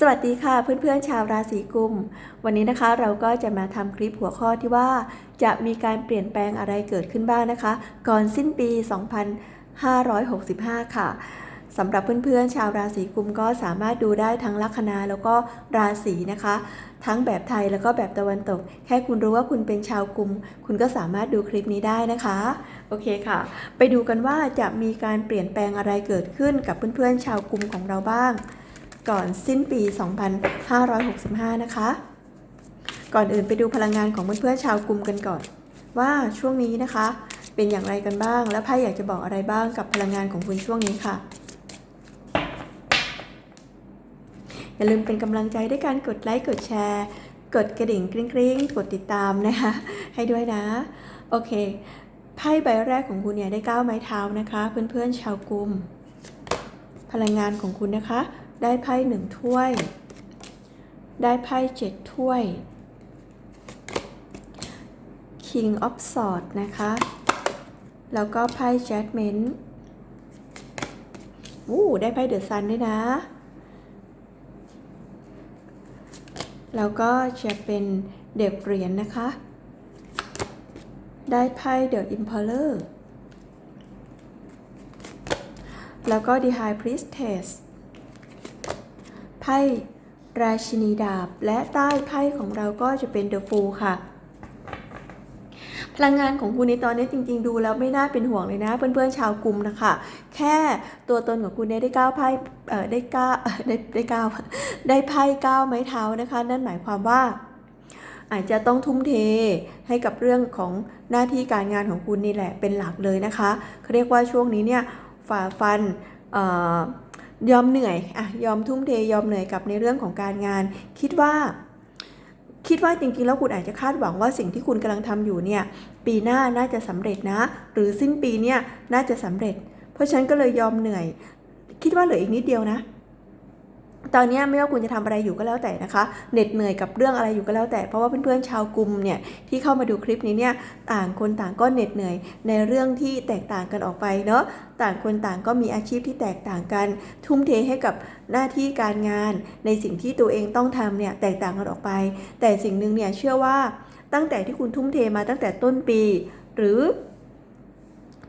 สวัสดีค่ะเพื่อนๆชาวราศีกุม วันนี้นะคะเราก็จะมาทำคลิปหัวข้อที่ว่า จะมีการเปลี่ยนแปลงอะไรเกิดขึ้นบ้างนะคะ ก่อนสิ้นปี 2565 ค่ะสำหรับเพื่อนๆชาวราศีกุมก็สามารถดูได้ทั้งลัคนาแล้วก็ราศีนะคะ ทั้งแบบไทยแล้วก็แบบตะวันตก แค่คุณรู้ว่าคุณเป็นชาวกุม คุณก็สามารถดูคลิปนี้ได้นะคะ โอเคค่ะ ไปดูกันว่าจะมีการเปลี่ยนแปลงอะไรเกิดขึ้นกับเพื่อนๆชาวกุมของเราบ้าง ก่อนสิ้นปี 2565 นะคะ ก่อนอื่นไปดูพลังงานของเพื่อนๆชาวกลุ่มกันก่อน ว่าช่วงนี้นะคะ เป็นอย่างไรกันบ้าง และไพ่อยากจะบอกอะไรบ้างกับพลังงานของคุณช่วงนี้ค่ะอย่าลืมเป็นกำลังใจด้วยการกดไลค์กดแชร์ กดกระดิ่งกริ๊งกริ๊งกดติดตามนะคะให้ด้วยนะ โอเคไพ่ใบแรกของคุณเนี่ยได้ก้าวไม้เท้านะคะ เพื่อนๆชาวกลุ่มพลังงานของคุณนะคะ ได้ไพ่หนึ่งถ้วย ได้ไพ่เจ็ดถ้วย King of Swords นะคะ แล้วก็ไพ่ Judgment อู้ได้ไพ่เดอะซันด้วยนะ แล้วก็จะเป็นเด็กเหรียญนะคะ ได้ไพ่ The Emperor แล้วก็ The High Priestess ไพ่ราชินีดาบ และใต้ไพ่ของเราก็จะเป็น The Fool ค่ะพลังงานของคุณในตอนนี้จริงๆ ดูแล้วไม่น่าเป็นห่วงเลยนะ เพื่อนๆชาวกลุ่มนะคะ แค่ตัวตนของคุณเนี่ยได้ก้าวไพ่ได้ก้าได้ได้ก้าวได้ไพ่ก้าวไม้เท้านะคะ นั่นหมายความว่า อาจจะต้องทุ่มเทให้กับเรื่องของหน้าที่การงานของคุณนี่แหละเป็นหลักเลยนะคะเขาเรียกว่าช่วงนี้เนี่ยฝ่าฟันเอ่อ ยอมเหนื่อยอะยอมทุ่มเทยอมเหนื่อยกับในเรื่องของการงาน คิดว่า คิดว่าจริงๆ แล้วคุณอาจจะคาดหวังว่าสิ่งที่คุณกำลังทำอยู่เนี่ย ปีหน้าน่าจะสำเร็จนะ หรือสิ้นปีเนี่ยน่าจะสำเร็จ เพราะฉันก็เลยยอมเหนื่อย คิดว่าเหลืออีกนิดเดียวนะ ตอนนี้ไม่ว่าคุณจะทำอะไรอยู่ก็แล้วแต่นะคะเหน็ดเหนื่อยกับเรื่องอะไรอยู่ก็แล้วแต่เพราะว่าเพื่อนๆชาวกลุ่มเนี่ยที่เข้ามาดูคลิปนี้เนี่ยต่างคนต่างก็เหน็ดเหนื่อยในเรื่องที่แตกต่างกันออกไปเนาะต่างคนต่างก็มีอาชีพที่แตกต่างกัน ทุ่มเทให้กับหน้าที่การงาน ในสิ่งที่ตัวเองต้องทำเนี่ยแตกต่างกันออกไป แต่สิ่งหนึ่งเนี่ยเชื่อว่าตั้งแต่ที่คุณทุ่มเทมาตั้งแต่ต้นปี หรือ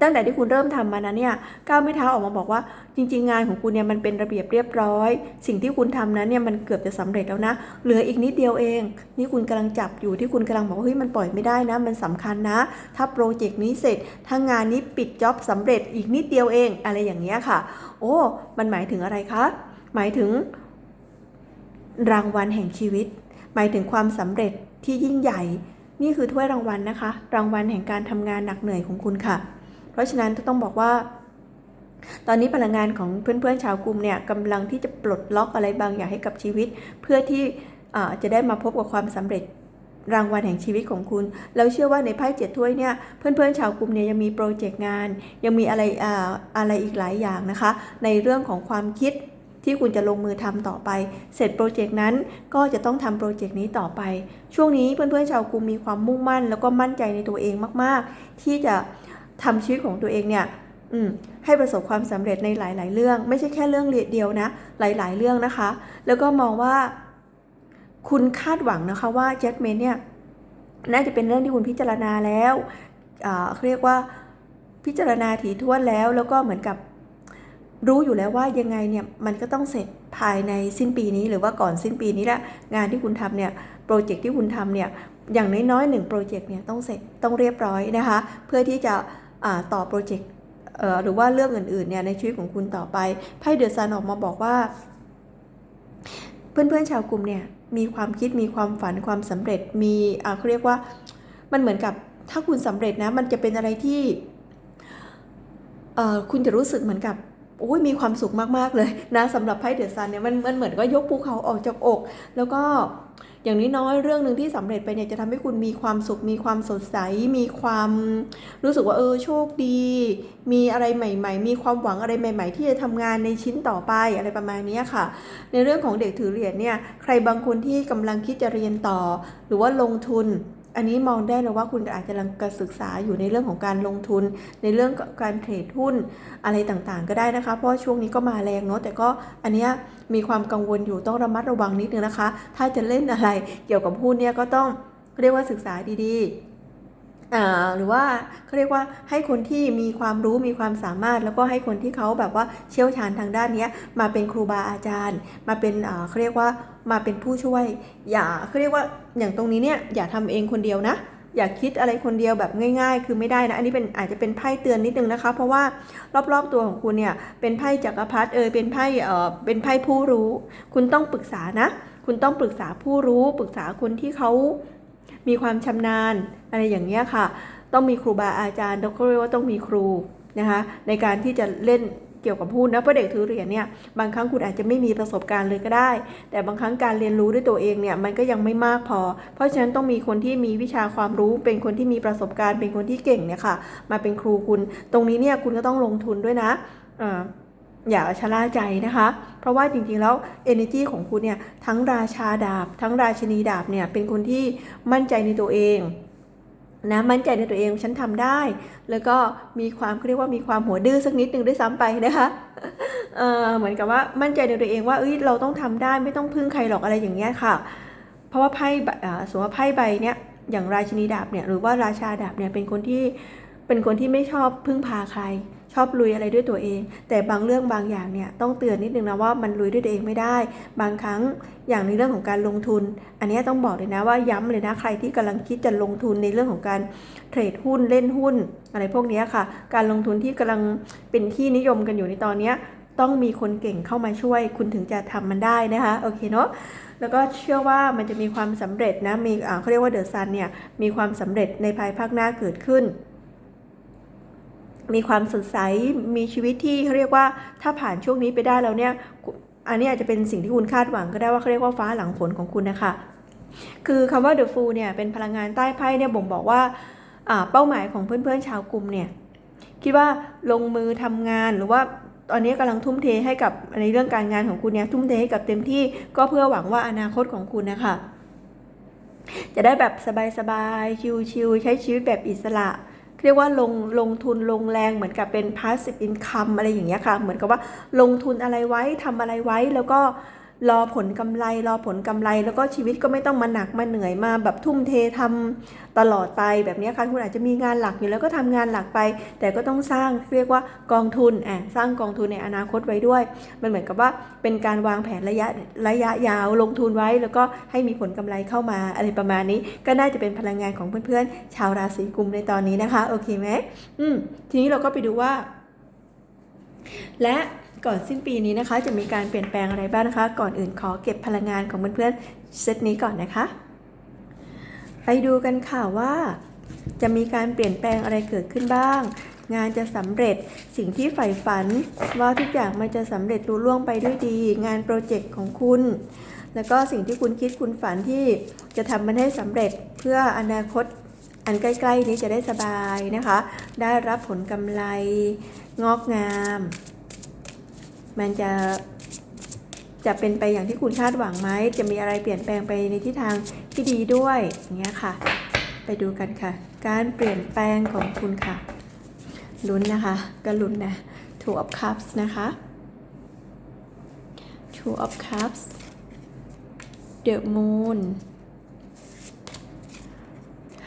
ตั้งแต่ที่คุณเริ่มทำมานะเนี่ยก้าวไม่เท้าออกมาบอกว่า จริง ๆ งานของคุณเนี่ยมันเป็นระเบียบเรียบร้อย สิ่งที่คุณทำนั้นเนี่ยมันเกือบจะสำเร็จแล้วนะ เหลืออีกนิดเดียวเอง นี่คุณกำลังจับอยู่ที่คุณกำลังบอกว่าเฮ้ยมันปล่อยไม่ได้นะ มันสำคัญนะ ถ้าโปรเจกต์นี้เสร็จถ้างานนี้ปิดจ็อบสำเร็จอีกนิดเดียวเอง อะไรอย่างเงี้ยค่ะ โอ้ มันหมายถึงอะไรคะ หมายถึง รางวัลแห่งชีวิต หมายถึงความสำเร็จที่ยิ่งใหญ่ นี่คือถ้วยรางวัลนะคะ รางวัลแห่งการทำงานหนักเหนื่อยของคุณค่ะ เพราะฉะนั้นต้องบอกว่า ตอนนี้พลังงานของเพื่อนๆชาวกลุ่มเนี่ยกำลังที่จะปลดล็อกอะไรบางอย่างให้กับชีวิต เพื่อที่จะได้มาพบกับความสำเร็จรางวัลแห่งชีวิตของคุณ เราเชื่อว่าในไพ่เจ็ดถ้วยเนี่ย เพื่อนๆชาวกลุ่มเนี่ยยังมีโปรเจกต์งาน ยังมีอะไรออะไรอีกหลายอย่างนะคะ ในเรื่องของความคิดที่คุณจะลงมือทำต่อไป เสร็จโปรเจกต์นั้นก็จะต้องทำโปรเจกต์นี้ต่อไป ช่วงนี้เพื่อนๆชาวกลุ่มมีความมุ่งมั่น แล้วก็มั่นใจในตัวเองมาก ๆ ที่จะ ทำชีวิตของตัวเองเนี่ยให้ประสบความสำเร็จในหลาย ๆ เรื่อง ไม่ใช่แค่เรื่องเดียวนะ หลาย ๆ เรื่องนะคะ แล้วก็มองว่า คุณคาดหวังนะคะว่าแจ็คเมนเนี่ยน่าจะเป็นเรื่องที่คุณพิจารณาแล้วเขาเรียกว่าพิจารณาถี่ถ้วนแล้ว แล้วก็เหมือนกับรู้อยู่แล้วว่ายังไงเนี่ยมันก็ต้องเสร็จภายในสิ้นปีนี้หรือว่าก่อนสิ้นปีนี้แหละงานที่คุณทำเนี่ยโปรเจกต์ที่คุณทำเนี่ยอย่างน้อยๆหนึ่งโปรเจกต์เนี่ยต้องเสร็จต้องเรียบร้อยนะคะ เพื่อที่จะ ต่อโปรเจกต์หรือว่าเรื่องอื่นๆเนี่ยในชีวิตของคุณต่อไปไพ่เดอะซันออกมาบอกว่า เพื่อนๆชาวกลุ่มเนี่ยมีความคิดมีความฝันความสำเร็จมีอ่าเขาเรียกว่ามันเหมือนกับถ้าคุณสำเร็จนะมันจะเป็นอะไรที่เอ่อคุณจะรู้สึกเหมือนกับโอ้ยมีความสุขมากๆเลยนะสำหรับไพ่เดอะซันเนี่ยมันมันเหมือนก็ยกภูเขาออกจากอก แล้วก็ อย่างน้อยๆเรื่องหนึ่งที่สำเร็จไปเนี่ยจะทำให้คุณมีความสุข มีความสดใส มีความรู้สึกว่าเออโชคดี มีอะไรใหม่ ๆ มีความหวังอะไรใหม่ ๆ ที่จะทำงานในชิ้นต่อไปอะไรประมาณนี้ค่ะ ในเรื่องของเด็กถือเหรียญเนี่ยใครบางคนที่กำลังคิดจะเรียนต่อ หรือว่าลงทุน อันนี้มองได้เลยว่าคุณอาจจะกำลังศึกษาอยู่ในเรื่องของการลงทุน ในเรื่องการเทรดหุ้นอะไรต่างๆ ก็ได้นะคะ เพราะช่วงนี้ก็มาแรงเนาะแต่ก็อันเนี้ยมีความกังวลอยู่ต้องระมัดระวังนิดนึงนะคะ ถ้าจะเล่นอะไรเกี่ยวกับหุ้นเนี่ยก็ต้องเรียกว่าศึกษาดีๆ หรือว่าเขาเรียกว่าให้คนที่มีความรู้มีความสามารถ แล้วก็ให้คนที่เขาแบบว่าเชี่ยวชาญทางด้านนี้มาเป็นครูบาอาจารย์ มาเป็นเขาเรียกว่ามาเป็นผู้ช่วย อย่าเขาเรียกว่าอย่างตรงนี้เนี่ยอย่าทำเองคนเดียวนะอย่าคิดอะไรคนเดียวแบบง่ายๆ คือไม่ได้นะ อันนี้เป็นอาจจะเป็นไพ่เตือนนิดนึงนะคะ เพราะว่ารอบๆตัวของคุณเนี่ยเป็นไพ่จักรพรรดิเอยเป็นไพ่เอ่อเป็นไพ่ผู้รู้ คุณต้องปรึกษานะ คุณต้องปรึกษาผู้รู้ ปรึกษาคนที่เขา มีความชำนาญอะไรอย่างเงี้ยค่ะ ต้องมีครูบาอาจารย์เราก็เรียกว่าต้องมีครูนะคะในการที่จะเล่นเกี่ยวกับหุ้นนะเพราะเด็กถือเหรียญเนี่ยบางครั้งคุณอาจจะไม่มีประสบการณ์เลยก็ได้ แต่บางครั้งการเรียนรู้ด้วยตัวเองเนี่ยมันก็ยังไม่มากพอ เพราะฉะนั้นต้องมีคนที่มีวิชาความรู้ เป็นคนที่มีประสบการณ์ เป็นคนที่เก่งเนี่ยค่ะ มาเป็นครูคุณ ตรงนี้เนี่ยคุณก็ต้องลงทุนด้วยนะอ่าอย่าชะล่าใจนะคะ เพราะว่าจริงๆแล้ว energy ของคุณเนี่ยทั้งราชาดาบ ทั้งราชินีดาบเนี่ยเป็นคนที่มั่นใจในตัวเองนะมั่นใจในตัวเองฉันทำได้ แล้วก็มีความเขาเรียกว่ามีความหัวดื้อสักนิดหนึ่งด้วยซ้ำไปนะคะเออเหมือนกับว่ามั่นใจในตัวเองว่าเอ้ยเราต้องทำได้ไม่ต้องพึ่งใครหรอกอะไรอย่างเงี้ยค่ะ เพราะว่าไพ่อ่าสมมติว่าไพ่ใบเนี้ยอย่างราชินีดาบเนี่ยหรือว่าราชาดาบเนี่ยเป็นคนที่เป็นคนที่ไม่ชอบพึ่งพาใคร ชอบลุยอะไรด้วยตัวเอง แต่บางเรื่องบางอย่างเนี่ยต้องเตือนนิดนึงนะว่ามันลุยด้วยตัวเองไม่ได้ บางครั้งอย่างในเรื่องของการลงทุน อันนี้ต้องบอกเลยนะว่าย้ำเลยนะใครที่กำลังคิดจะลงทุนในเรื่องของการเทรดหุ้นเล่นหุ้น อะไรพวกนี้ค่ะ การลงทุนที่กำลังเป็นที่นิยมกันอยู่ในตอนเนี้ต้องมีคนเก่งเข้ามาช่วย คุณถึงจะทำมันได้นะคะโอเคเนาะแล้วก็เชื่อว่ามันจะมีความสำเร็จนะมีเขาเรียกว่าเดอะซันเนี่ยมีความสำเร็จในภายภาคหน้าเกิดขึ้น มีความสดใสมีชีวิตที่เขาเรียกว่าถ้าผ่านช่วงนี้ไปได้แล้วเนี่ยอันนี้อาจจะเป็นสิ่งที่คุณคาดหวังก็ได้ว่าเขาเรียกว่าฟ้าหลังฝนของคุณนะคะ คือคำว่า The Fool เนี่ยเป็นพลังงานใต้ไพ่เนี่ยบ่งบอกว่าอ่าเป้าหมายของเพื่อนๆชาวกลุ่มเนี่ยคิดว่าลงมือทำงานหรือว่าตอนนี้กำลังทุ่มเทให้กับในเรื่องการงานของคุณเนี่ยทุ่มเทให้กับเต็มที่ก็เพื่อหวังว่าอนาคตของคุณนะคะจะได้แบบสบายๆชิลๆใช้ชีวิตแบบอิสระ เรียกว่าลงลงทุนลงแรงเหมือนกับเป็น passive income อะไรอย่างเงี้ยค่ะ เหมือนกับว่าลงทุนอะไรไว้ทำอะไรไว้แล้วก็ รอผลกำไรรอผลกำไร แล้วก็ชีวิตก็ไม่ต้องมาหนักมาเหนื่อยมาแบบทุ่มเททำตลอดไปแบบนี้ค่ะคุณอาจจะมีงานหลักอยู่แล้วก็ทำงานหลักไป แต่ก็ต้องสร้างเรียกว่ากองทุนอะสร้างกองทุนในอนาคตไว้ด้วย มันเหมือนกับว่าเป็นการวางแผนระยะระยะยาวลงทุนไว้ แล้วก็ให้มีผลกำไรเข้ามาอะไรประมาณนี้ ก็น่าจะเป็นพลังงานของเพื่อนๆ ชาวราศีกุมในตอนนี้นะคะโอเคไหมอืมทีนี้เราก็ไปดูว่า และ ก่อนสิ้นปีนี้นะคะ จะมีการเปลี่ยนแปลงอะไรบ้างนะคะ ก่อนอื่นขอเก็บพลังงานของเพื่อนๆเซตนี้ก่อนนะคะ ไปดูกันค่ะว่า จะมีการเปลี่ยนแปลงอะไรเกิดขึ้นบ้าง งานจะสำเร็จสิ่งที่ใฝ่ฝัน ว่าทุกอย่างมันจะสำเร็จรุ่ล่วงไปด้วยดี งานโปรเจกต์ของคุณ แล้วก็สิ่งที่คุณคิดคุณฝันที่จะทำมันให้สำเร็จเพื่ออนาคตอันใกล้ๆนี้จะได้สบายนะคะ ได้รับผลกำไรงอกงาม มันจะจะเป็นไปอย่างที่คุณคาดหวังไหม จะมีอะไรเปลี่ยนแปลงไปในทิศทางที่ดีด้วยอย่างเงี้ยค่ะ ไปดูกันค่ะ การเปลี่ยนแปลงของคุณค่ะลุ้นนะคะก็ลุ้นนะ two of cups นะคะ two of cups the moon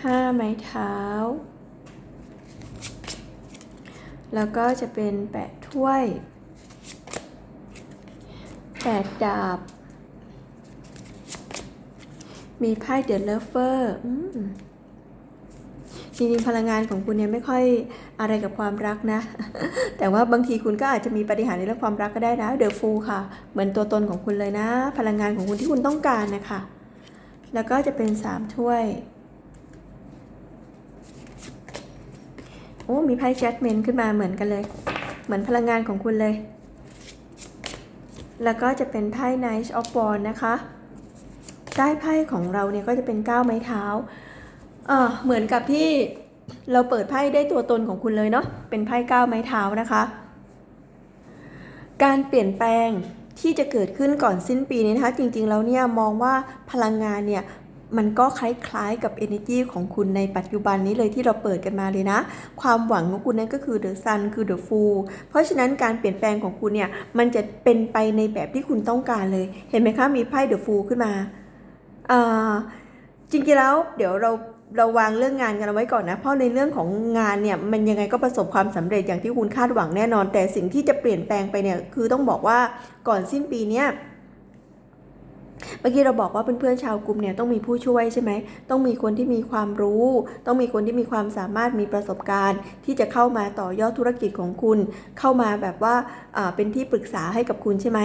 ห้าไม้เท้า แล้วก็จะเป็นแปะถ้วย ดดาบ มีไพ่เดอะเลฟเฟอร์จริงๆพลังงานของคุณเนี่ยไม่ค่อยอะไรกับความรักนะ แต่ว่าบางทีคุณก็อาจจะมีปฏิหารย์ในเรื่องความรักก็ได้นะเดอะฟูค่ะ เหมือนตัวตนของคุณเลยนะ พลังงานของคุณที่คุณต้องการนะคะ แล้วก็จะเป็นสามถ้วย โอ้ มีไพ่แจ็คเมนขึ้นมาเหมือนกันเลย เหมือนพลังงานของคุณเลย แล้วก็จะเป็นไพ่ Knight of Wands นะคะใต้ไพ่ของเราเนี่ยก็จะเป็นก้าวไม้เท้าเออเหมือนกับที่เราเปิดไพ่ได้ตัวตนของคุณเลยเนาะเป็นไพ่ก้าวไม้เท้านะคะ การเปลี่ยนแปลงที่จะเกิดขึ้นก่อนสิ้นปีนี้นะคะ จริงๆแล้วเนี่ยมองว่าพลังงานเนี่ย มันก็คล้ายๆกับ energy ของคุณในปัจจุบันนี้เลยที่เราเปิดกันมาเลยนะ ความหวังของคุณนั้นก็คือ the sun คือ the fool เพราะฉะนั้นการเปลี่ยนแปลงของคุณเนี่ย มันจะเป็นไปในแบบที่คุณต้องการเลย เห็นไหมคะ มีไพ่ the fool ขึ้นมา จริงๆแล้วเดี๋ยวเราเราวางเรื่องงานกันเอาไว้ก่อนนะ เพราะในเรื่องของงานเนี่ยมันยังไงก็ประสบความสำเร็จอย่างที่คุณคาดหวังแน่นอน แต่สิ่งที่จะเปลี่ยนแปลงไปเนี่ยคือต้องบอกว่าก่อนสิ้นปีเนี้ย เมื่อกี้เราบอกว่าเพื่อนๆชาวกลุ่มเนี่ยต้องมีผู้ช่วยใช่ไหม ต้องมีคนที่มีความรู้ ต้องมีคนที่มีความสามารถมีประสบการณ์ ที่จะเข้ามาต่อยอดธุรกิจของคุณ เข้ามาแบบว่าอ่าเป็นที่ปรึกษาให้กับคุณใช่ไหม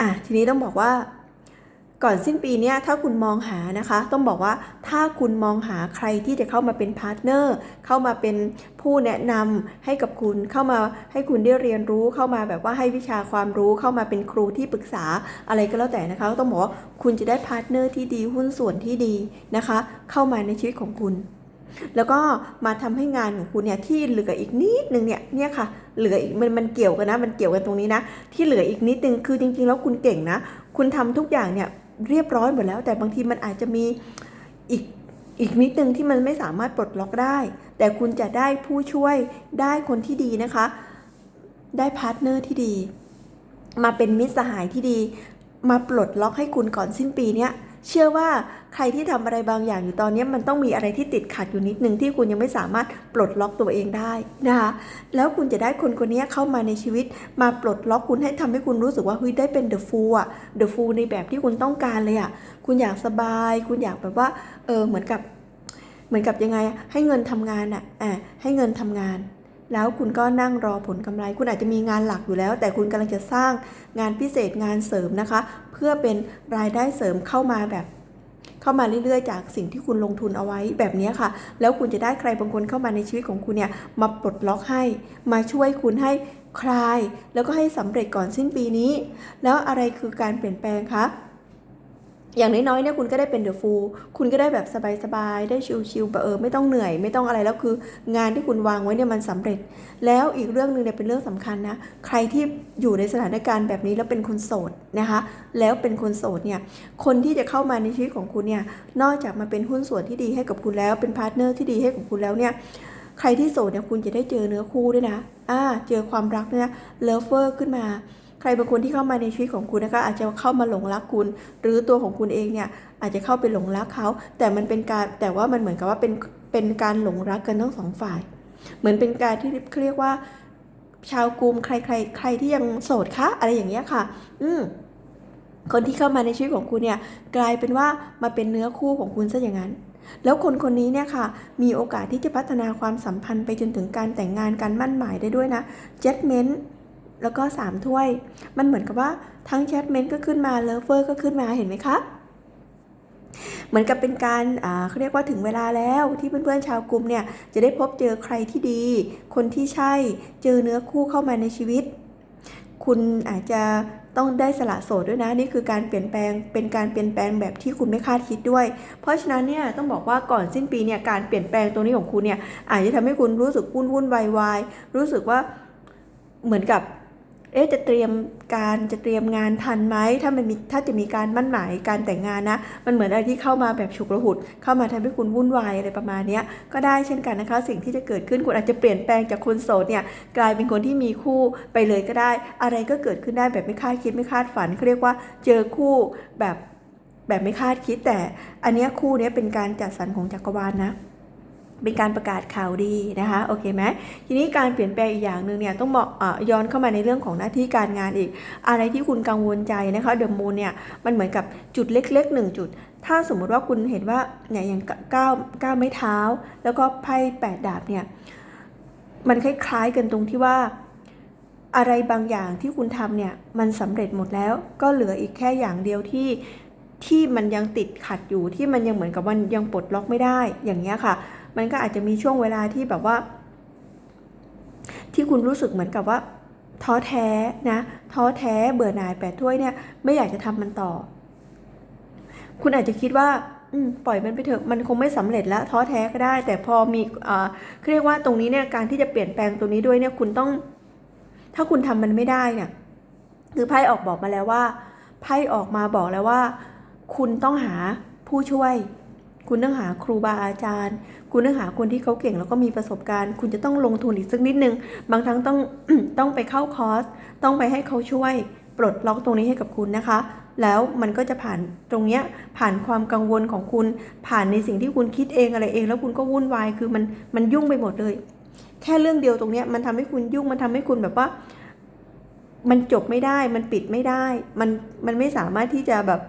อะทีนี้ต้องบอกว่า ก่อนสิ้นปีนี้ถ้าคุณมองหานะคะ ต้องบอกว่าถ้าคุณมองหาใครที่จะเข้ามาเป็นพาร์ทเนอร์เข้ามาเป็นผู้แนะนำให้กับคุณเข้ามาให้คุณได้เรียนรู้เข้ามาแบบว่าให้วิชาความรู้เข้ามาเป็นครูที่ปรึกษาอะไรก็แล้วแต่นะคะต้องบอกว่าคุณจะได้พาร์ทเนอร์ที่ดีหุ้นส่วนที่ดีนะคะ เข้ามาในชีวิตของคุณแล้วก็มาทำให้งานของคุณเนี่ยที่เหลืออีกนิดนึงเนี่ยเนี่ยค่ะ เหลืออีกมันมันเกี่ยวกันนะ มันเกี่ยวกันตรงนี้นะ ที่เหลืออีกนิดนึงคือจริงๆ แล้วคุณเก่งนะ คุณทำทุกอย่างเนี่ย เรียบร้อยหมดแล้ว แต่บางทีมันอาจจะมีอีกอีกนิดนึงที่มันไม่สามารถปลดล็อกได้ แต่คุณจะได้ผู้ช่วยได้คนที่ดีนะคะ ได้พาร์ทเนอร์ที่ดี มาเป็นมิตรสหายที่ดี มาปลดล็อกให้คุณก่อนสิ้นปีเนี้ย เชื่อว่าใครที่ทำอะไรบางอย่างอยู่ตอนนี้มันต้องมีอะไรที่ติดขัดอยู่นิดนึงที่คุณยังไม่สามารถปลดล็อกตัวเองได้นะคะแล้วคุณจะได้คนคนนี้เข้ามาในชีวิตมาปลดล็อกคุณให้ทำให้คุณรู้สึกว่าเฮ้ยได้เป็นเดอะฟูลอะเดอะฟูลในแบบที่คุณต้องการเลยอะคุณอยากสบาย คุณอยากแบบว่าเออเหมือนกับ เหมือนกับยังไงให้เงินทำงานอะอะให้เงินทำงานแล้วคุณก็นั่งรอผลกำไร คุณอาจจะมีงานหลักอยู่แล้ว แต่คุณกำลังจะสร้างงานพิเศษงานเสริมนะคะ พื่อเป็นรายได้เสริมเข้ามาแบบเข้ามาเรื่อยๆ จากสิ่งที่คุณลงทุนเอาไว้แบบนี้ค่ะ แล้วคุณจะได้ใครบางคนเข้ามาในชีวิตของคุณเนี่ยมาปลดล็อกให้ มาช่วยคุณให้คลาย แล้วก็ให้สำเร็จก่อนสิ้นปีนี้ แล้วอะไรคือการเปลี่ยนแปลงคะ อย่างน้อยๆเนี่ยคุณก็ได้เป็นเดอะฟูลคุณก็ได้แบบสบายๆ ได้ชิลๆเออไม่ต้องเหนื่อย ไม่ต้องอะไรแล้วคืองานที่คุณวางไว้เนี่ยมันสำเร็จ แล้วอีกเรื่องหนึ่งเนี่ยเป็นเรื่องสำคัญนะใครที่อยู่ในสถานการณ์แบบนี้แล้วเป็นคนโสดนะคะ แล้วเป็นคนโสดเนี่ยคนที่จะเข้ามาในชีวิตของคุณเนี่ยนอกจากมาเป็นหุ้นส่วนที่ดีให้กับคุณแล้วเป็นพาร์ทเนอร์ที่ดีให้กับคุณแล้วเนี่ยใครที่โสดเนี่ยคุณจะได้เจอเนื้อคู่ด้วยนะอ่าเจอความรักเนี่ยเลิฟเวอร์ขึ้นมา ใครบางคนที่เข้ามาในชีวิตของคุณนะคะ อาจจะเข้ามาหลงรักคุณ หรือตัวของคุณเองเนี่ยอาจจะเข้าไปหลงรักเขา แต่มันเป็นการแต่ว่ามันเหมือนกับว่าเป็นเป็นการหลงรักกันทั้งสองฝ่าย เหมือนเป็นการที่เรียกว่า ชาวกลุ่มใครใครใครที่ยังโสดคะอะไรอย่างเงี้ยค่ะ อืมคนที่เข้ามาในชีวิตของคุณเนี่ยกลายเป็นว่ามาเป็นเนื้อคู่ของคุณซะอย่างนั้น แล้วคนคนนี้เนี่ยค่ะมีโอกาสที่จะพัฒนาความสัมพันธ์ไปจนถึงการแต่งงานการมั่นหมายได้ด้วยนะเจ็ตเมนต์ แล้วก็สามถ้วย มันเหมือนกับว่าทั้งแชทเมนต์ก็ขึ้นมาเลิฟเวอร์ก็ขึ้นมาเห็นไหมคะเหมือนกับเป็นการอ่าเขาเรียกว่าถึงเวลาแล้วที่เพื่อนๆชาวกลุ่มเนี่ยจะได้พบเจอใครที่ดี คนที่ใช่เจอเนื้อคู่เข้ามาในชีวิต คุณอาจจะต้องได้สละโสดด้วยนะนี่คือการเปลี่ยนแปลงเป็นการเปลี่ยนแปลงแบบที่คุณไม่คาดคิดด้วย เพราะฉะนั้นเนี่ยต้องบอกว่าก่อนสิ้นปีเนี่ยการเปลี่ยนแปลงตรงนี้ของคุณเนี่ยอาจจะทำให้คุณรู้สึกวุ่นวุ่นวายวายรู้สึกว่าเหมือนกับ เอ๊ะจะเตรียมการจะเตรียมงานทันไหมถ้ามันมีถ้าจะมีการมั่นหมายการแต่งงานนะ มันเหมือนอะไรที่เข้ามาแบบฉุกระหุด เข้ามาทำให้คุณวุ่นวายอะไรประมาณนี้ก็ได้เช่นกันนะคะ สิ่งที่จะเกิดขึ้นคุณอาจจะเปลี่ยนแปลงจากคนโสดเนี่ยกลายเป็นคนที่มีคู่ไปเลยก็ได้ อะไรก็เกิดขึ้นได้แบบไม่คาดคิดไม่คาดฝันเขาเรียกว่าเจอคู่แบบแบบไม่คาดคิดแต่อันนี้คู่นี้เป็นการจัดสรรของจักรวาลนะ เป็นการประกาศข่าวดีนะคะโอเคไหมทีนี้การเปลี่ยนแปลงอีกอย่างหนึ่งเนี่ยต้องบอกอย้อนเข้ามาในเรื่องของหน้าที่การงานอีก อะไรที่คุณกังวลใจนะคะเดอะมูนเนี่ยมันเหมือนกับจุดเล็กๆหนึ่งจุด ถ้าสมมุติว่าคุณเห็นว่าเนี่ยอย่างก้าวก้าวไม้เท้า แล้วก็ไพ่แปดดาบเนี่ยมันคล้ายๆกันตรงที่ว่าอะไรบางอย่างที่คุณทำเนี่ยมันสำเร็จหมดแล้วก็เหลืออีกแค่อย่างเดียวที่ที่มันยังติดขัดอยู่ที่มันยังเหมือนกับมันยังปลดล็อกไม่ได้อย่างเงี้ยค่ะ มันก็อาจจะมีช่วงเวลาที่แบบว่า ที่คุณรู้สึกเหมือนกับว่า ท้อแท้นะ ท้อแท้เบื่อหน่ายแปดถ้วยเนี่ยไม่อยากจะทำมันต่อ คุณอาจจะคิดว่าอืมปล่อยมันไปเถอะมันคงไม่สำเร็จแล้วท้อแท้ก็ได้ แต่พอมีอ่าเรียกว่าตรงนี้เนี่ยการที่จะเปลี่ยนแปลงตรงนี้ด้วยเนี่ยคุณต้อง ถ้าคุณทำมันไม่ได้เนี่ยคือไพ่ออกบอกมาแล้วว่าไพ่ออกมาบอกแล้วว่า คุณต้องหาผู้ช่วย คุณต้องหาครูบาอาจารย์ คุณต้องหาคนที่เขาเก่งแล้วก็มีประสบการณ์ คุณจะต้องลงทุนอีกสักนิดนึง บางครั้งต้องต้องไปเข้าคอร์ส ต้องไปให้เขาช่วยปลดล็อกตรงนี้ให้กับคุณนะคะ แล้วมันก็จะผ่านตรงเนี้ยผ่านความกังวลของคุณ ผ่านในสิ่งที่คุณคิดเองอะไรเอง แล้วคุณก็วุ่นวาย คือมันมันยุ่งไปหมดเลย แค่เรื่องเดียวตรงเนี้ยมันทำให้คุณยุ่ง มันทำให้คุณแบบว่า มันจบไม่ได้ มันปิดไม่ได้ มันมันไม่สามารถที่จะแบบ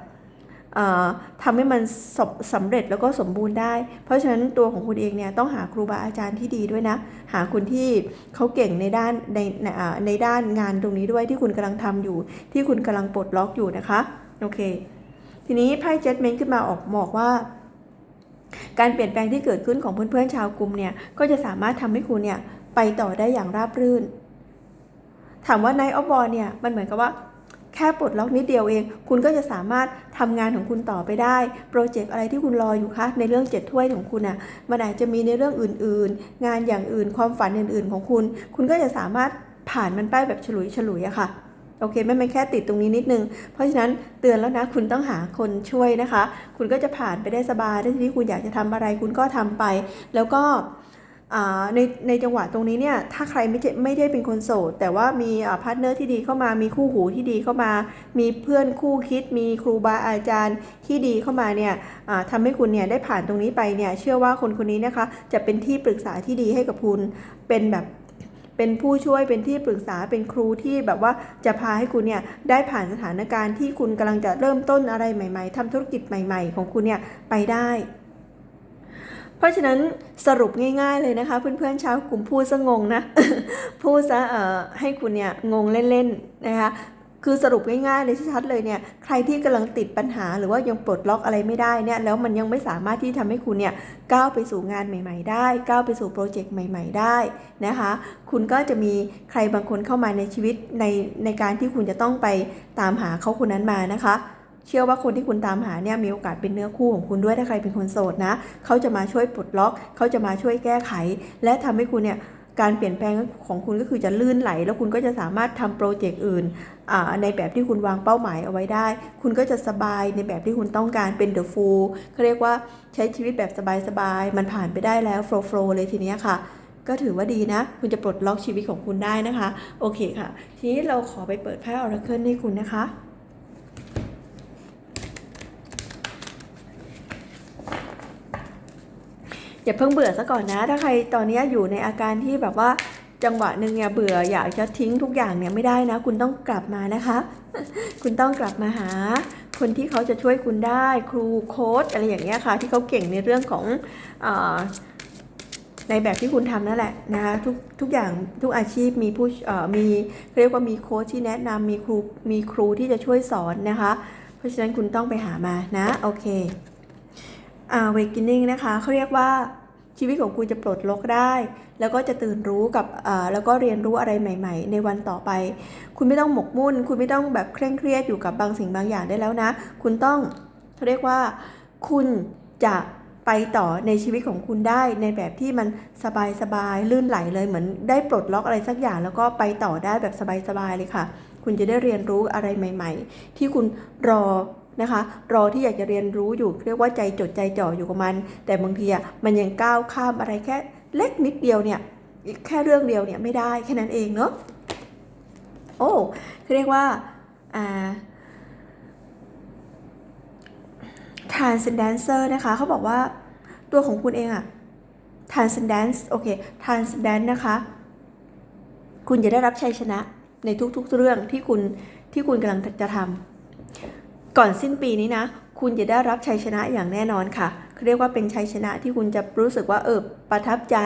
ทำให้มันสำสำเร็จแล้วก็สมบูรณ์ได้ เพราะฉะนั้นตัวของคุณเองเนี่ยต้องหาครูบาอาจารย์ที่ดีด้วยนะ หาคนที่เขาเก่งในด้านในในในด้านงานตรงนี้ด้วยที่คุณกำลังทำอยู่ ที่คุณกำลังปลดล็อกอยู่นะคะโอเค ทีนี้ไพ่เจ็ดเมนขึ้นมาออกบอกว่าการเปลี่ยนแปลงที่เกิดขึ้นของเพื่อนๆชาวกลุ่มเนี่ย ก็จะสามารถทำให้คุณเนี่ยไปต่อได้อย่างราบรื่น ถามว่า Night of War เนี่ย มันเหมือนกับว่า แค่ปลดล็อกนิดเดียวเอง คุณก็จะสามารถทำงานของคุณต่อไปได้ โปรเจกต์อะไรที่คุณรออยู่คะในเรื่องเจ็ดถ้วยของคุณอะมันอาจจะมีในเรื่องอื่น ๆ งานอย่างอื่น ความฝันอื่น ๆ ของคุณ คุณก็จะสามารถผ่านมันไปแบบฉลุยฉลุยอะค่ะโอเคไม่เป็นแค่ติดตรงนี้นิดนึง เพราะฉะนั้นเตือนแล้วนะคุณต้องหาคนช่วยนะคะ คุณก็จะผ่านไปได้สบายถ้าทีนี้คุณอยากจะทำอะไรคุณก็ทำไป แล้วก็ ในในจังหวะตรงนี้เนี่ยถ้าใครไม่ไม่ได้เป็นคนโสด แต่ว่ามีพาร์ทเนอร์ที่ดีเข้ามามีคู่หูที่ดีเข้ามา มีเพื่อนคู่คิด มีครูบาอาจารย์ที่ดีเข้ามาเนี่ยทำให้คุณเนี่ยได้ผ่านตรงนี้ไปเนี่ยเชื่อว่าคนคนนี้นะคะจะเป็นที่ปรึกษาที่ดีให้กับคุณเป็นแบบเป็นผู้ช่วยเป็นที่ปรึกษาเป็นครูที่แบบว่าจะพาให้คุณเนี่ยได้ผ่านสถานการณ์ที่คุณกำลังจะเริ่มต้นอะไรใหม่ ๆทำธุรกิจใหม่ ๆ ของคุณเนี่ยไปได้ ราะฉะนั้นสรุปง่ายๆเลยนะคะ เพื่อนๆชาวกลุ่มพูดซะงงนะพูดซะเอ่อให้คุณเนี่ยงงเล่นๆนะคะคือสรุปง่ายๆเลยชัดเลยเนี่ยใครที่กำลังติดปัญหาหรือว่ายังปลดล็อกอะไรไม่ได้เนี่ยแล้วมันยังไม่สามารถที่ทำให้คุณเนี่ยก้าวไปสู่งานใหม่ ๆ ได้ก้าวไปสู่โปรเจกต์ใหม่ ๆ ได้นะคะ คุณก็จะมีใครบางคนเข้ามาในชีวิตในในการที่คุณจะต้องไปตามหาเขาคนนั้นมานะคะ เชื่อว่าคนที่คุณตามหาเนี่ยมีโอกาสเป็นเนื้อคู่ของคุณด้วยถ้าใครเป็นคนโสดนะเขาจะมาช่วยปลดล็อก เขาจะมาช่วยแก้ไข และทำให้คุณเนี่ยการเปลี่ยนแปลงของคุณก็คือจะลื่นไหล แล้วคุณก็จะสามารถทำโปรเจกต์อื่นในแบบที่คุณวางเป้าหมายเอาไว้ได้ คุณก็จะสบายในแบบที่คุณต้องการเป็นเดอะฟูลเขาเรียกว่าใช้ชีวิตแบบสบายๆมันผ่านไปได้แล้วโฟล์โฟล์เลยทีเนี้ยค่ะก็ถือว่าดีนะ คุณจะปลดล็อกชีวิตของคุณได้นะคะ โอเคค่ะ ทีนี้เราขอไปเปิดไพ่ออราเคิลให้คุณนะคะ อย่าเพิ่งเบื่อซะก่อนนะ ถ้าใครตอนนี้อยู่ในอาการที่แบบว่าจังหวะหนึ่งเนี่ยเบื่ออยากจะทิ้งทุกอย่างเนี่ยไม่ได้นะ คุณต้องกลับมานะคะ คุณต้องกลับมาหา คนที่เขาจะช่วยคุณได้ครูโค้ชอะไรอย่างเงี้ยค่ะ ที่เขาเก่งในเรื่องของอในแบบที่คุณทำนั่นแหละนะคะทุกทุกอย่างทุกอาชีพมีผู้มีเรียกว่ามีโค้ชที่แนะนำมีครูมีครูที่จะช่วยสอนนะคะ เพราะฉะนั้นคุณต้องไปหามานะ โอเค awakening นะคะเขาเรียกว่าชีวิตของคุณจะปลดล็อกได้ แล้วก็จะตื่นรู้กับแล้วก็เรียนรู้อะไรใหม่ ๆ ในวันต่อไป คุณไม่ต้องหมกมุ่น คุณไม่ต้องแบบเคร่งเครียดอยู่กับบางสิ่งบางอย่างได้แล้วนะ คุณต้องเขาเรียกว่า คุณจะไปต่อในชีวิตของคุณได้ในแบบที่มันสบายๆลื่นไหลเลยเหมือนได้ปลดล็อกอะไรสักอย่าง แล้วก็ไปต่อได้แบบสบายๆเลยค่ะ คุณจะได้เรียนรู้อะไรใหม่ ๆ ที่คุณรอ นะคะ รอที่อยากจะเรียนรู้อยู่เรียกว่าใจจดใจจ่ออยู่กับมัน แต่บางทีอะมันยังก้าวข้ามอะไรแค่เล็กนิดเดียวเนี่ยแค่เรื่องเดียวเนี่ยไม่ได้แค่นั้นเองเนาะโอ้เขาเรียกว่าอ่า transcendencer นะคะเขาบอกว่าตัวของคุณเองอะ transcendence โอเค transcendence นะคะ คุณจะได้รับชัยชนะในทุกๆเรื่องที่คุณที่คุณกำลังจะทำ ก่อนสิ้นปีนี้นะ คุณจะได้รับชัยชนะอย่างแน่นอนค่ะเรียกว่าเป็นชัยชนะที่คุณจะรู้สึกว่าเออประทับใจ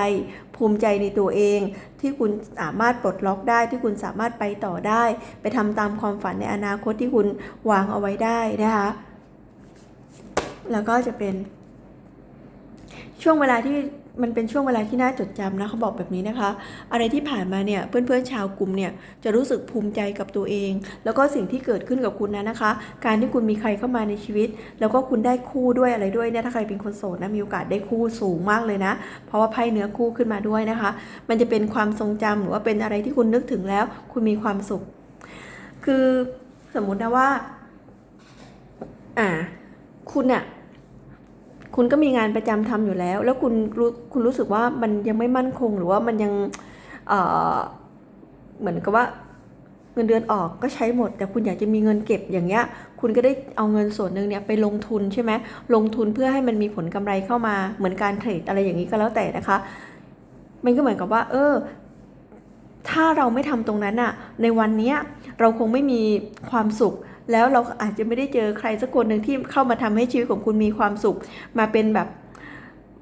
ภูมิใจในตัวเอง ที่คุณสามารถปลดล็อกได้ที่คุณสามารถไปต่อได้ ไปทำตามความฝันในอนาคตที่คุณวางเอาไว้ได้นะคะแล้วก็จะเป็นช่วงเวลาที่ มันเป็นช่วงเวลาที่น่าจดจำนะเขาบอกแบบนี้นะคะ อะไรที่ผ่านมาเนี่ยเพื่อนๆชาวกลุ่มเนี่ยจะรู้สึกภูมิใจกับตัวเอง แล้วก็สิ่งที่เกิดขึ้นกับคุณนะนะคะ การที่คุณมีใครเข้ามาในชีวิต แล้วก็คุณได้คู่ด้วยอะไรด้วยเนี่ยถ้าใครเป็นคนโสดนะมีโอกาสได้คู่สูงมากเลยนะ เพราะว่าไพ่เนื้อคู่ขึ้นมาด้วยนะคะ มันจะเป็นความทรงจำหรือว่าเป็นอะไรที่คุณนึกถึงแล้ว คุณมีความสุข คือสมมุตินะว่า อ่า คุณอะ คุณก็มีงานประจำทำอยู่แล้ว แล้วคุณรู้คุณรู้สึกว่ามันยังไม่มั่นคงหรือว่ามันยังเออเหมือนกับว่าเงินเดือนออกก็ใช้หมด แต่คุณอยากจะมีเงินเก็บอย่างเงี้ย คุณก็ได้เอาเงินส่วนหนึ่งเนี่ยไปลงทุนใช่ไหมลงทุนเพื่อให้มันมีผลกำไรเข้ามาเหมือนการเทรดอะไรอย่างนี้ก็แล้วแต่นะคะ มันก็เหมือนกับว่า เออ ถ้าเราไม่ทำตรงนั้นอะในวันเนี้ยเราคงไม่มีความสุข แล้วเราอาจจะไม่ได้เจอใครสักคนหนึ่งที่เข้ามาทำให้ชีวิตของคุณมีความสุข มาเป็นแบบ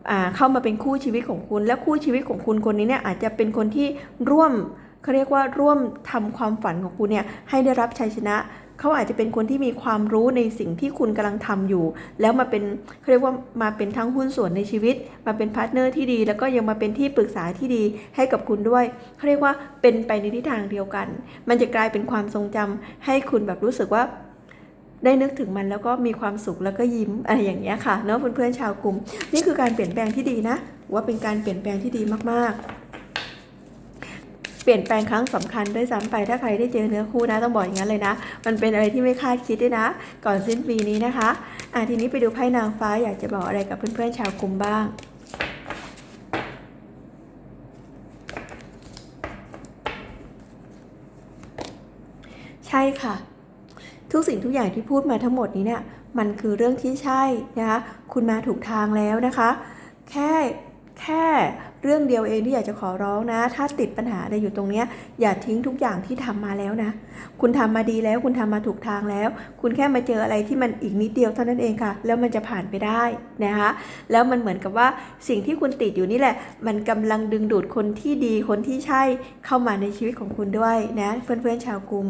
อ่าเข้ามาเป็นคู่ชีวิตของคุณ และคู่ชีวิตของคุณคนนี้เนี่ยอาจจะเป็นคนที่ร่วมเขาเรียกว่าร่วมทำความฝันของคุณเนี่ยให้ได้รับชัยชนะ เขาอาจจะเป็นคนที่มีความรู้ในสิ่งที่คุณกำลังทำอยู่ แล้วมาเป็นเขาเรียกว่ามาเป็นทั้งหุ้นส่วนในชีวิต มาเป็นพาร์ทเนอร์ที่ดี แล้วก็ยังมาเป็นที่ปรึกษาที่ดีให้กับคุณด้วยเขาเรียกว่าเป็นไปในทิศทางเดียวกัน มันจะกลายเป็นความทรงจำให้คุณแบบรู้สึกว่าได้นึกถึงมันแล้วก็มีความสุขแล้วก็ยิ้มอะไรอย่างเงี้ยค่ะเนาะเพื่อนๆชาวกลุ่ม นี่คือการเปลี่ยนแปลงที่ดีนะว่าเป็นการเปลี่ยนแปลงที่ดีมากๆ เปลี่ยนแปลงครั้งสำคัญด้วยซ้ำไปถ้าใครได้เจอเนื้อคู่นะต้องบอกอย่างนั้นเลยนะ มันเป็นอะไรที่ไม่คาดคิดด้วยนะ ก่อนสิ้นปีนี้นะคะอะทีนี้ไปดูไพ่นางฟ้าอยากจะบอกอะไรกับเพื่อนๆชาวกลุ่มบ้างใช่ค่ะ ทุกสิ่งทุกอย่างที่พูดมาทั้งหมดนี้เนี่ยมันคือเรื่องที่ใช่นะคะคุณมาถูกทางแล้วนะคะ แค่แค่ เรื่องเดียวเองที่อยากจะขอร้องนะ ถ้าติดปัญหาอะไรอยู่ตรงเนี้ยอย่าทิ้งทุกอย่างที่ทำมาแล้วนะ คุณทำมาดีแล้วคุณทำมาถูกทางแล้ว คุณแค่มาเจออะไรที่มันอีกนิดเดียวเท่านั้นเองค่ะ แล้วมันจะผ่านไปได้นะคะแล้วมันเหมือนกับว่าสิ่งที่คุณติดอยู่นี่แหละ มันกำลังดึงดูดคนที่ดีคนที่ใช่เข้ามาในชีวิตของคุณด้วยนะเพื่อนๆชาวกลุ่ม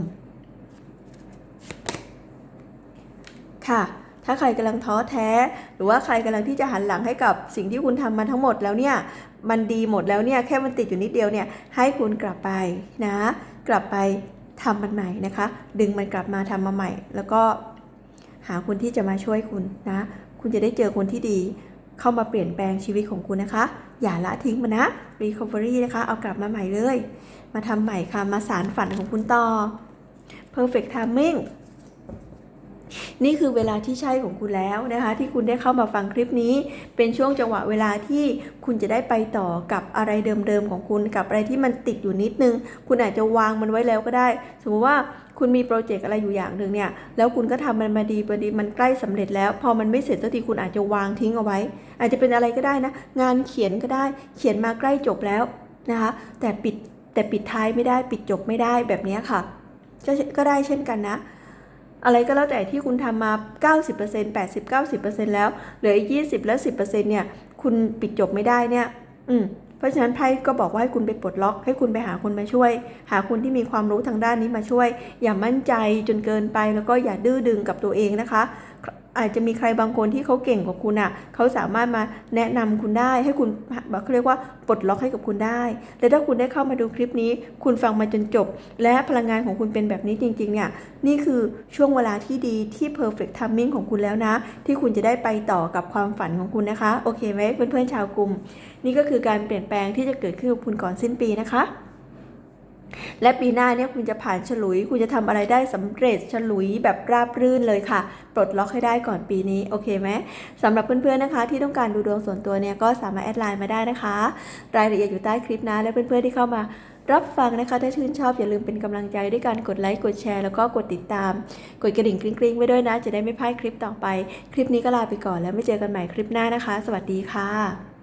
ค่ะถ้าใครกำลังท้อแท้ หรือว่าใครกำลังที่จะหันหลังให้กับสิ่งที่คุณทำมาทั้งหมดแล้วเนี่ย มันดีหมดแล้วเนี่ยแค่มันติดอยู่นิดเดียวเนี่ยให้คุณกลับไปนะ กลับไปทำมันใหม่นะคะ ดึงมันกลับมาทำมาใหม่ แล้วก็หาคนที่จะมาช่วยคุณนะ คุณจะได้เจอคนที่ดีเข้ามาเปลี่ยนแปลงชีวิตของคุณนะคะ อย่าละทิ้งมันนะ recovery นะคะ เอากลับมาใหม่เลย มาทำใหม่ค่ะ มาสารฝันของคุณต่อ perfect timing นี่คือเวลาที่ใช่ของคุณแล้วนะคะ ที่คุณได้เข้ามาฟังคลิปนี้ เป็นช่วงจังหวะเวลาที่คุณจะได้ไปต่อกับอะไรเดิมๆของคุณกับอะไรที่มันติดอยู่นิดนึง คุณอาจจะวางมันไว้แล้วก็ได้ สมมติว่าคุณมีโปรเจกต์อะไรอยู่อย่างหนึ่งเนี่ย แล้วคุณก็ทำมันมาดีพอดีมันใกล้สำเร็จแล้ว พอมันไม่เสร็จสักทีคุณอาจจะวางทิ้งเอาไว้ อาจจะเป็นอะไรก็ได้นะ งานเขียนก็ได้ เขียนมาใกล้จบแล้วนะคะ แต่ปิดแต่ปิดท้ายไม่ได้ ปิดจบไม่ได้แบบนี้ค่ะ ก็ก็ได้เช่นกันนะ อะไรก็แล้วแต่ที่คุณทำมา 90% 80 90แล้วเหลืออีก20 แล้ว10%เนี่ยคุณปิดจบไม่ได้เนี่ย อืมเพราะฉะนั้นไพ่ก็บอกว่าให้คุณไปปลดล็อก ให้คุณไปหาคนมาช่วย หาคนที่มีความรู้ทางด้านนี้มาช่วย อย่ามั่นใจจนเกินไปแล้วก็อย่าดื้อดึงกับตัวเองนะคะ อาจจะมีใครบางคนที่เขาเก่งกว่าคุณอะเขาสามารถมาแนะนำคุณได้ ให้คุณแบบเขาเรียกว่าปลดล็อกให้กับคุณได้ และถ้าคุณได้เข้ามาดูคลิปนี้ คุณฟังมาจนจบ และพลังงานของคุณเป็นแบบนี้จริงๆเนี่ยนี่คือช่วงเวลาที่ดีที่ perfect timing ของคุณแล้วนะ ที่คุณจะได้ไปต่อกับความฝันของคุณนะคะ โอเคไหมเพื่อนๆชาวกลุ่ม นี่ก็คือการเปลี่ยนแปลงที่จะเกิดขึ้นกับคุณก่อนสิ้นปีนะคะ และปีหน้าเนี่ยคุณจะผ่านฉลุย คุณจะทำอะไรได้สำเร็จฉลุยแบบราบรื่นเลยค่ะ ปลดล็อกให้ได้ก่อนปีนี้ โอเคไหมสำหรับเพื่อนๆนะคะ ที่ต้องการดูดวงส่วนตัวเนี่ยก็สามารถแอดไลน์มาได้นะคะ รายละเอียดอยู่ใต้คลิปนะ และเพื่อนๆที่เข้ามารับฟังนะคะ ถ้าชื่นชอบอย่าลืมเป็นกำลังใจด้วยการกดไลค์กดแชร์แล้วก็กดติดตาม กดกระดิ่งกริ๊งๆไว้ด้วยนะ จะได้ไม่พลาดคลิปต่อไป คลิปนี้ก็ลาไปก่อนแล้วไม่เจอกันใหม่คลิปหน้านะคะ สวัสดีค่ะ